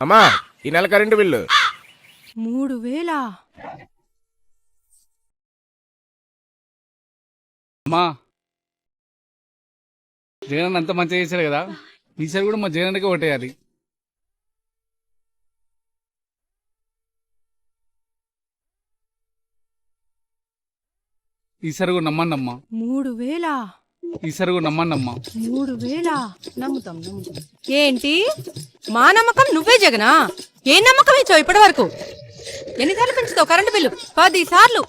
అమ్మా ఈ నెల కరెంటు బిల్లు. మూడు వేల? అమ్మా జగన్ అంత మంచిగా చేశాడు కదా? ఈసారి కూడా మా జగన్కే ఓటేయాలి. ఈసారి కూడా నమ్మండి అమ్మా మూడు వేల? ఈసారి కూడా మూడు వేల? నమ్ముతాం నమ్ముతాం. ఏంటి? మా నమ్మకం నువ్వే జగనా? ఏ నమ్మకం ఇచ్చావు ఇప్పటి వరకు ఎన్నిసార్లు పెంచుతావు కరెంటు బిల్లు? పది సార్లు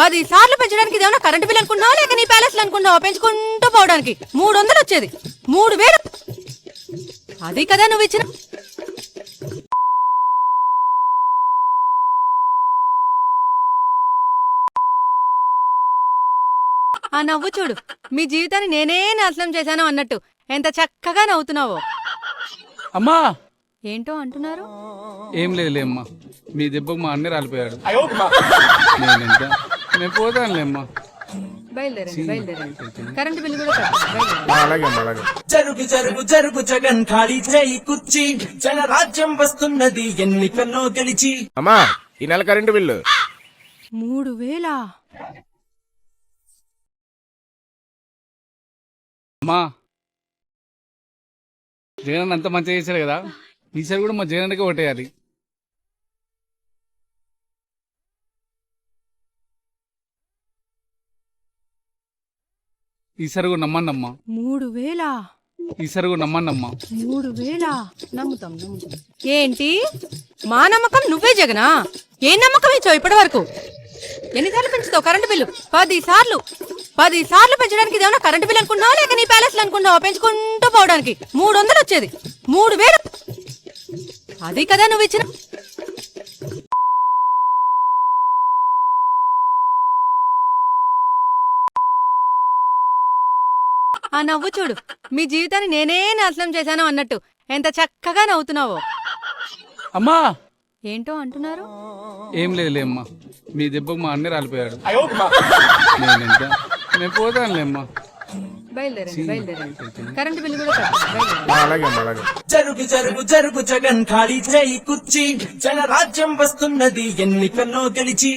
పది సార్లు పెంచడానికి ఏమైనా కరెంటు బిల్లు అనుకున్నావా లేక నీ ప్యాలెస్ అనుకున్నావా పెంచుకుంటూ పోవడానికి? మూడు వందలు వచ్చేది మూడు వేలు. అది కదా నువ్వు ఇచ్చిన ఆ నవ్వు చూడు. మీ జీవితాన్ని నేనే నాశనం చేశాను అన్నట్టు. ఎంత చక్కగా నవ్వుతున్నావో. అమ్మా! ఏంటో అంటున్నారు? ఏం లేదులే అమ్మా. మీ దెబ్బకు మా అన్నీ రాలిపోయాడు. నేనెంత? నేను పోతానులే అమ్మా. బయలుదేరండి బయలుదేరండి. కరెంటు బిల్లు కూడా కట్టండి, బయలుదేరండి. ఆ, అలాగే అమ్మా అలాగే. జరుగు జరుగు జరుగు జగన్ ఖాళీ చేయి కుర్చీ. జనరాజ్యం వస్తున్నది ఎన్నికల్లో గెలిచి. అమ్మా ఈ నెల కరెంటు బిల్లు. మూడు వేల? అమ్మా. జగన్ అంత మంచిగా చేశాడు కదా. ఈసారి కూడా మా జగన్కే ఓటేయాలి. ఈసారి కూడా నమ్మండి అమ్మా మూడు వేల? ఈసారి కూడా నమ్మండి అమ్మా మూడు వేల? నమ్ముతాం నమ్ముతాం. ఏంటి? మా నమ్మకం నువ్వే జగనా? ఏ నమ్మకం ఇచ్చావు ఇప్పటి వరకు ఎన్నిసార్లు పెంచుతావు కరెంటు బిల్లు? పది సార్లు. పది సార్లు పెంచడానికి ఇదేమన్నా కరెంటు బిల్లు అనుకున్నావా లేక నీ ప్యాలెస్ అనుకున్నావా పెంచుకుంటూ పోవడానికి. మూడు వందలు వచ్చేది. మూడు వేలు. అది కదా నువ్వు ఇచ్చిన. ఆ నవ్వు చూడు. మీ జీవితాన్ని నేనే నాశనం చేశాను అన్నట్టు. ఎంత చక్కగా నవ్వుతున్నావో. అమ్మా! ఏంటో అంటున్నారు? ఏం లేదులే అమ్మా. మీ దెబ్బకు మా అన్నీ రాలిపోయాడు. నేను కరెంటు కూడా జరుగు జగన్ ఖాళీ చేయి కుర్చీ. జనరాజ్యం వస్తున్నది ఎన్నికల్లో గెలిచి.